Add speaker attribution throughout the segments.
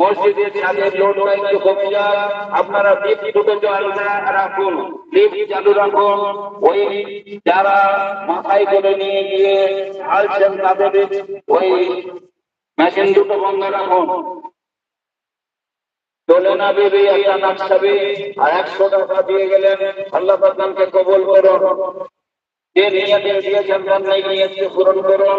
Speaker 1: মসজিদের ছাদের একটু কমে যান আপনারা লিফট দুটো চালু রাখুন। লিফট চালু রাখুন। ওই যারা মাথায় করে নিয়ে গিয়ে হালছেন তাদের ওই মেশিন দুটো বন্ধ রাখুন। চলে না বেবি একটা নাকসাবি আর একশো টাকা দিয়ে গেলেন আল্লাহ কবল করুন। যে নিয়তে দিয়েছেন তার নিয়তকে পূরণ করুন।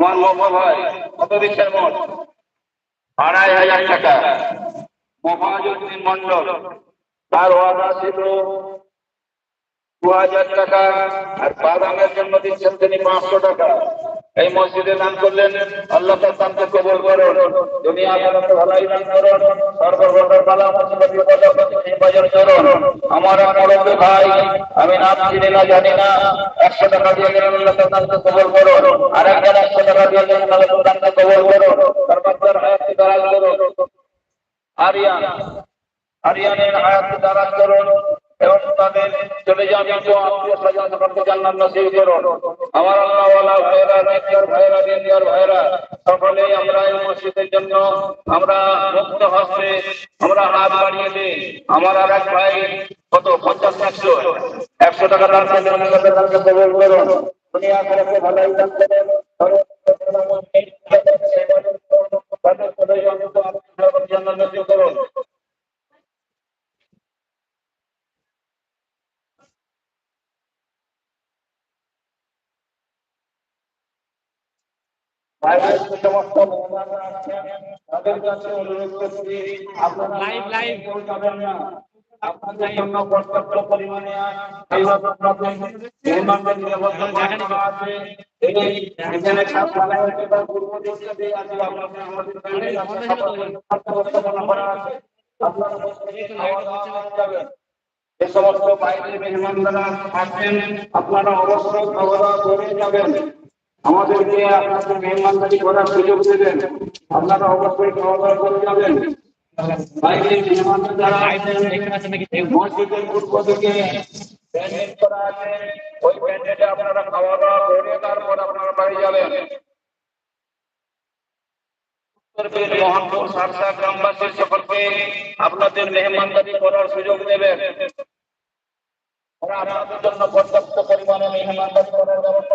Speaker 1: আমার মোমো ভাই, কত দিচ্ছেন মোট আড়াই হাজার টাকা। মহাজুদ্দিন মন্ডল তার ওয়াদা ছিল দু হাজার টাকা, আর বাদামের জন্য দিচ্ছেন তিনি পাঁচশো টাকা। এই মসজিদে দান করলেন, আল্লাহ তার দানকে কবল করুন। দুনিয়া আদালতে ভালাই দান করুন। মুসিবত বাজার করুন। আমার ভাই, আমি নাম চিনি না, জানি না। একশো টাকা দিয়ে গেলেন আল্লাহ তার দানকে করুন। আর একজন একশো টাকা দিয়ে গেলেন আল্লাহ তার দানকে করুন। করুন। আরিয়ান, আরিয়ানের হায়াতি দারাজ করুন। তাদের চলে যান কিন্তু আত্মীয় স্বজন সকলকে জান্নাত নসিব করুন আমার আল্লাহ ওয়ালা ভাইরা নেকিয়ার ভাইরা দিনিয়ার ভাইরা সকলে আমরা এই মসজিদের জন্য আমরা মুক্ত হস্তে আমরা হাত বাড়িয়ে দিই আমার আর এক ভাই কত পঞ্চাশ একশো একশো টাকা দান করেন তাদেরকে কবল করুন দুনিয়া করে ভালোই দান করেন তাদের চলে যান আত্মীয় জান্নাত করুন সমস্ত তাদের কাছে অনুরোধ করছি আপনারা লাইভ লাইভ যাবেন না আপনাদের জন্য পর্যাপ্ত পরিমাণে এই সমস্ত বাইরের মেহমানরা আছেন আপনারা অবশ্যই খাওয়া দাওয়া করে যাবেন। আমাদেরকে আপনাদের মেহমানদারি করার সুযোগ দেবেন। আপনারা অবশ্যই খাওয়া দাওয়া করে যাবেন। আপনাদের মেহমানদারি করার সুযোগ দেবেন। আপনাদের জন্য পর্যাপ্ত পরিমাণে মেহমানদারি করার ব্যবস্থা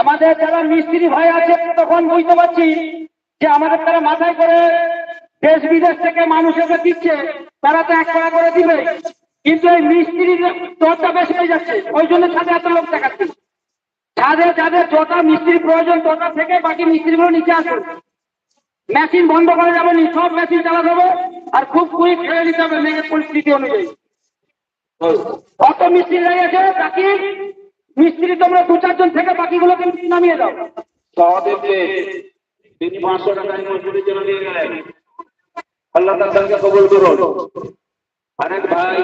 Speaker 2: আমাদের যারা মিস্ত্রি ভাই আছে তখন বুঝতে পারছি যে আমাদের তারা মাথায় করে দেশ বিদেশ থেকে মানুষের দিচ্ছে তারা তো এক টাকা করে দিবে। কিন্তু এই মিস্ত্রির দরটা বেশি হয়ে যাচ্ছে ওই জন্য ছাদে এত লোক দেখাচ্ছে। ছাদে যাদের যটা মিস্ত্রি প্রয়োজন তটা থেকে বাকি মিস্ত্রিগুলো নিচে আসুন। মেশিন বন্ধ করে যাবে নি সব মেশিন চালাতে হবে আর খুব কুইক খেয়ে নিতে হবে মেঘের পরিস্থিতি অনুযায়ী। কত মিস্ত্রি লেগেছে বাকি মিস্ত্রি তোমরা দু চারজন থেকে বাকিগুলোকে নামিয়ে দাও।
Speaker 1: সহদেবকে তিনি পাঁচশো টাকা মজুরির জন্য দিয়ে গেলেন। আল্লাহ তাদেরকে কবুল করুন। আরেক ভাই।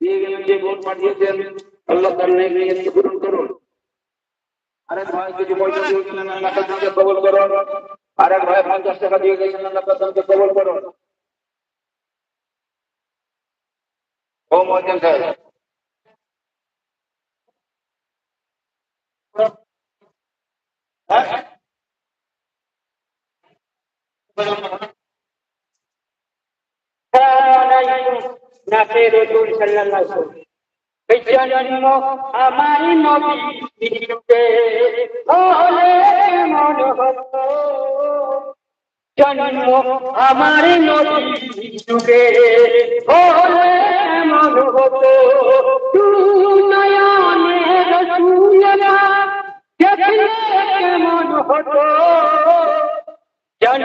Speaker 1: দিয়ে গেলেন, যে ভোট পাঠিয়েছেন, আল্লাহ তার নিয়তকে পূরণ করুন। আরেক ভাই, কিছু পয়সা দিয়ে গেলেন আল্লাহ কবল করুন। আরেক ভাই পঞ্চাশ টাকা দিয়ে গেছেন আল্লাহ তাদেরকে কবল করুন। ও মহাজন সাহেব হ্যাঁ
Speaker 2: নাতে রসুল সাল্লাল্লাহু জন্ম আমার নবী দিতে হলে মন হতো জন্ম আমার নবী যুগে হলে